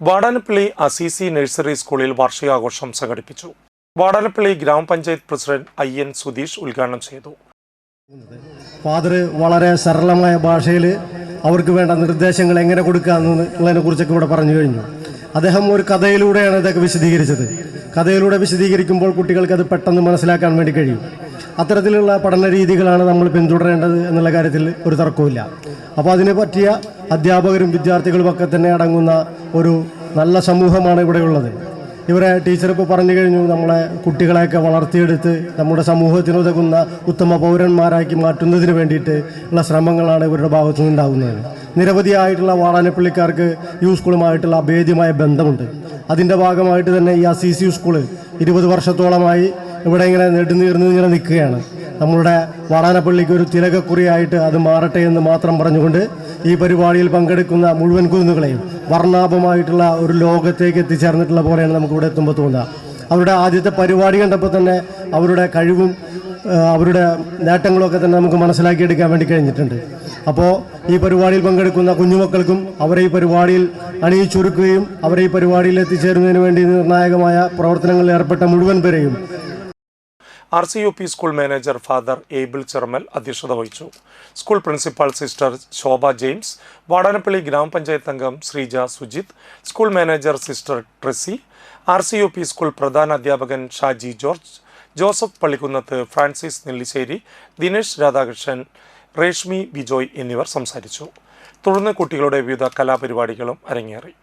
Vadanappally Assisi nursery സ്കൂളിൽ വാർഷികാഘോഷം സംഘടിപ്പിച്ചു. വാടാനപ്പള്ളി ഗ്രാമപഞ്ചായത്ത് പ്രസിഡന്റ് ഐ എൻ സുധീഷ് ഉദ്ഘാടനം ചെയ്തു. ഫാദർ വളരെ സരളമായ ഭാഷയിൽ അവർക്ക് വേണ്ട നിർദ്ദേശങ്ങൾ എങ്ങനെ കൊടുക്കാമെന്നുള്ളതിനെ കുറിച്ചൊക്കെ ഇവിടെ പറഞ്ഞു കഴിഞ്ഞു. അദ്ദേഹം ഒരു കഥയിലൂടെയാണ് ഇതൊക്കെ വിശദീകരിച്ചത്. കഥയിലൂടെ വിശദീകരിക്കുമ്പോൾ കുട്ടികൾക്ക് അത് പെട്ടെന്ന് മനസ്സിലാക്കാൻ വേണ്ടി കഴിയും. അത്തരത്തിലുള്ള പഠന രീതികളാണ് നമ്മൾ പിന്തുടരേണ്ടത് എന്നുള്ള കാര്യത്തിൽ ഒരു തർക്കവുമില്ല. അപ്പോൾ അതിനെ പറ്റിയ അധ്യാപകരും വിദ്യാർത്ഥികളും ഒക്കെ തന്നെ അടങ്ങുന്ന ഒരു നല്ല സമൂഹമാണ് ഇവിടെയുള്ളത്. ഇവരെ ടീച്ചർ ഇപ്പോൾ പറഞ്ഞു കഴിഞ്ഞു നമ്മളെ കുട്ടികളെയൊക്കെ വളർത്തിയെടുത്ത് നമ്മുടെ സമൂഹത്തിന് ഉതകുന്ന ഉത്തമ പൗരന്മാരാക്കി മാറ്റുന്നതിന് വേണ്ടിയിട്ട് ഉള്ള ശ്രമങ്ങളാണ് ഇവരുടെ ഭാഗത്തു നിന്നുണ്ടാകുന്നത്. നിരവധിയായിട്ടുള്ള വാടാനപ്പള്ളിക്കാർക്ക് യു സ്കൂളുമായിട്ടുള്ള അഭേദ്യമായ ബന്ധമുണ്ട്. അതിന്റെ ഭാഗമായിട്ട് തന്നെ ഈ അസീസ് യു സ്കൂൾ ഇരുപത് വർഷത്തോളമായി ഇവിടെ ഇങ്ങനെ നെടുനീർന്ന് ഇങ്ങനെ നിൽക്കുകയാണ്. നമ്മളുടെ വാടാനപ്പള്ളിക്ക് ഒരു തിലകക്കുറിയായിട്ട് അത് മാറട്ടെ എന്ന് മാത്രം പറഞ്ഞുകൊണ്ട് ഈ പരിപാടിയിൽ പങ്കെടുക്കുന്ന മുഴുവൻ കുരുന്നുകളെയും വർണാഭമായിട്ടുള്ള ഒരു ലോകത്തേക്ക് എത്തിച്ചേർന്നിട്ടുള്ള പോലെയാണ് നമുക്ക് ഇവിടെ എത്തുമ്പോൾ തോന്നുക. അവരുടെ ആദ്യത്തെ പരിപാടി കണ്ടപ്പോൾ തന്നെ അവരുടെ കഴിവും അവരുടെ നേട്ടങ്ങളൊക്കെ തന്നെ നമുക്ക് മനസ്സിലാക്കിയെടുക്കാൻ വേണ്ടി കഴിഞ്ഞിട്ടുണ്ട്. അപ്പോൾ ഈ പരിപാടിയിൽ പങ്കെടുക്കുന്ന കുഞ്ഞുമക്കൾക്കും അവരെ ഈ പരിപാടിയിൽ അണിയിച്ചൊരുക്കുകയും അവരെ ഈ പരിപാടിയിൽ എത്തിച്ചേരുന്നതിന് വേണ്ടി നിർണായകമായ പ്രവർത്തനങ്ങളിൽ ഏർപ്പെട്ട മുഴുവൻ പേരെയും R C U P school manager father Abel Cherumal അധ്യക്ഷത വഹിച്ചു. School principal sister Shobha James Vadanappally ഗ്രാമപഞ്ചായത്ത് അംഗം Sreeja Sujith school manager sister Tressy R C U P school പ്രധാന അധ്യാപകൻ Shaji George Joseph Pallikkunnath Francis Nellissery Dinesh Radhakrishnan Reshmi Bijoy എന്നിവർ സംസാരിച്ചു. തുടർന്ന് കുട്ടികളുടെ വിവിധ കലാപരിപാടികളും അരങ്ങേറി.